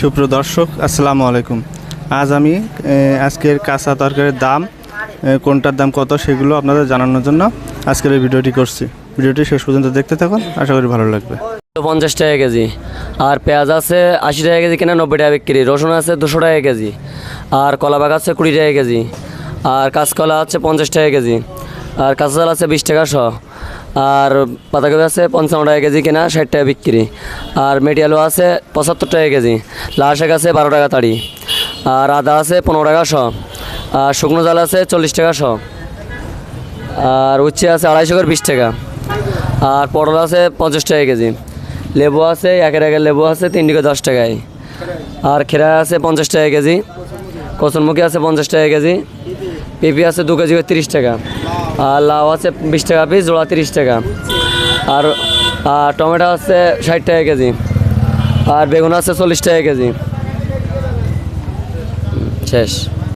সুপ্রিয় দর্শক, আসসালামু আলাইকুম। আজ আমি আজকের কাঁচা তরকারির দাম কোনটার দাম কত সেগুলো আপনাদের জানানোর জন্য আজকের এই ভিডিওটি করছি। ভিডিওটি শেষ পর্যন্ত দেখতে থাকুন, আশা করি ভালো লাগবে। পঞ্চাশ টাকা কেজি। আর পেঁয়াজ আছে আশি টাকা কেজি কেনা নব্বই টাকা বিক্রি। রসুন আছে দুশো টাকা কেজি। আর কলা বাগ আছে কুড়ি টাকা কেজি। আর কাঁচকলা আছে পঞ্চাশ টাকা কেজি। আর কাঁচা আছে বিশ টাকা শ আর পাতাকপি আছে পঞ্চান্ন টাকা কেজি কিনা, ষাট টাকা বিক্রি। আর মেটি আলু আছে পঁচাত্তর টাকা কেজি। লাল শাক আছে বারো টাকা তাড়ি। আর আদা আছে পনেরো টাকা শ। আর শুকনো জাল আছে চল্লিশ টাকা শ। আর উচ্ছে আছে আড়াইশো করে বিশ টাকা। আর পটল আছে পঞ্চাশ টাকা কেজি। লেবু আছে একের একের লেবু আছে, তিন দিকে দশ টাকায়। আর খেরা আছে পঞ্চাশ টাকা কেজি। কচনমুখী আছে পঞ্চাশ টাকা কেজি। পেঁপে আছে দু কেজি তিরিশ টাকা। আর লাউ আছে বিশ টাকা পিস জোড়া তিরিশ টাকা। আর টমেটো আছে ষাট টাকা কেজি। আর বেগুন আছে চল্লিশ টাকা কেজি। শেষ।